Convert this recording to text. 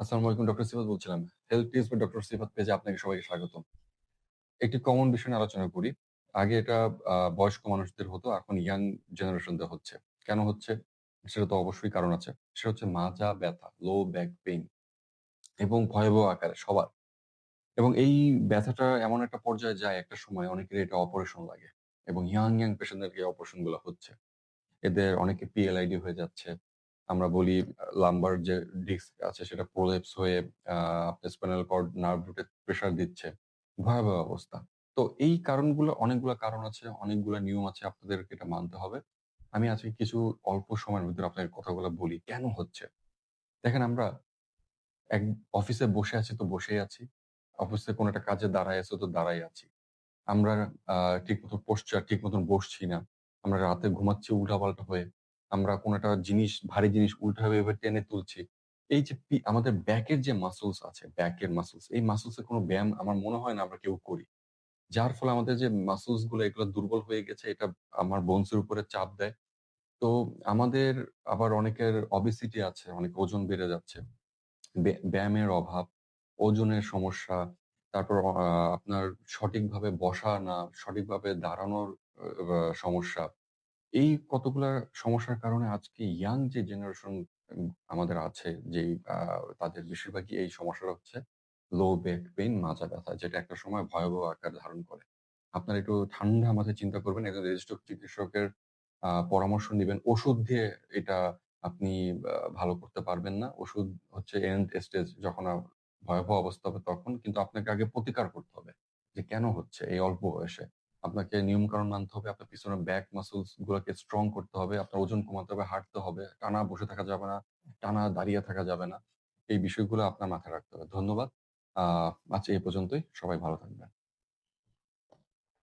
আসসালামু আলাইকুম ডক্টর সিফাত বলছিলাম। Health tips by doctor Sifat পেজে আপনাকে সবাইকে স্বাগতম। একটি কমন বিষয় নিয়ে আলোচনা করি। আগে এটা বয়স্ক মানুষদের হতো, এখন ইয়াং জেনারেশনদের হচ্ছে। কেন হচ্ছে? সেটা তো অবশ্যই কারণ আছে। সেটা হচ্ছে মাজা ব্যথা, লো ব্যাক পেইন এবং ভয়াবহ আকারে সবার। এবং এই ব্যথাটা এমন একটা পর্যায়ে যায় একটা সময় অনেকের এটা অপারেশন লাগে এবং ইয়াং, ইয়াং পেশেন্টদেরকে এই অপারেশনগুলা হচ্ছে। এদের অনেকে পিএলআইডি হয়ে যাচ্ছে। আমরা বলি লাম্বার যে ডিস্ক আছে সেটা প্রোল্যাপস হয়ে আপনার স্পাইনাল কর্ড নার্ভ রুটে প্রেশার দিচ্ছে। ভয়াবহ অবস্থা। তো এই কারণগুলো অনেকগুলো কারণ আছে, অনেকগুলো নিয়ম আছে আপনাদেরকে এটা মানতে হবে। আমি আজকে কিছু অল্প সময়ের ভিতরে আপনাকে কথাগুলো বলি কেন হচ্ছে? দেখেন আমরা এক অফিসে বসে আছি তো বসেই আছি। অফিসে কোনো একটা কাজে দাঁড়ায় আছে তো দাঁড়াই আছি। আমরা ঠিক মতো পোস্চার ঠিক মতন বসছি না। আমরা রাতে ঘুমাচ্ছি উল্টাপাল্টা হয়ে। আমরা কোনো একটা জিনিস ভারী জিনিস উল্টাভাবে এভাবে টেনে তুলছি। এই যে আমাদের ব্যাকের যে মাসলস আছে, ব্যাকের মাসলস, এই মাসলস এর কোনো ব্যায়াম আমার মনে হয় না আমরা কেউ করি। যার ফলে আমাদের যে মাসলসগুলো এগুলো দুর্বল হয়ে গেছে এটা আমার বোনস এর উপরে চাপ দেয়। তো আমাদের আবার অনেকের ওবেসিটি আছে, অনেক ওজন বেড়ে যাচ্ছে। ব্যায়ামের অভাব, ওজনের সমস্যা, তারপর আপনার সঠিকভাবে বসা না, সঠিকভাবে দাঁড়ানোর সমস্যা। এই কতগুলা সমস্যার কারণে আজকে ইয়াং যে জেনারেশন আমাদের আছে আ তাদের বেশিরভাগই এই সমস্যাটা হচ্ছে লো ব্যাক পেইন, মাজা ব্যথা যেটা একটা সময় ভয়াবহ আকার ধারণ করে। আপনারা একটু ঠান্ডা মাথায় চিন্তা করবেন, একজন রেজিস্টার্ড চিকিৎসকের পরামর্শ নিবেন। ওষুধ দিয়ে এটা আপনি ভালো করতে পারবেন না। ওষুধ হচ্ছে এন্ড স্টেজ যখন ভয়াবহ অবস্থা হবে তখন। কিন্তু আপনাকে আগে প্রতিকার করতে হবে। যে কেন হচ্ছে এই অল্প বয়সে? আপনাকে নিয়মকানুন মানতে হবে। আপনার পিছনে ব্যাক মাসলস গুলোকে স্ট্রং করতে হবে। আপনার ওজন কমাতে হবে, হাঁটতে হবে। টানা বসে থাকা যাবে না। টানা দাঁড়িয়ে থাকা যাবে না। এই বিষয়গুলো আপনার মাথায় রাখতে হবে। ধন্যবাদ। আহ আজ এই পর্যন্তই। সবাই ভালো থাকবেন।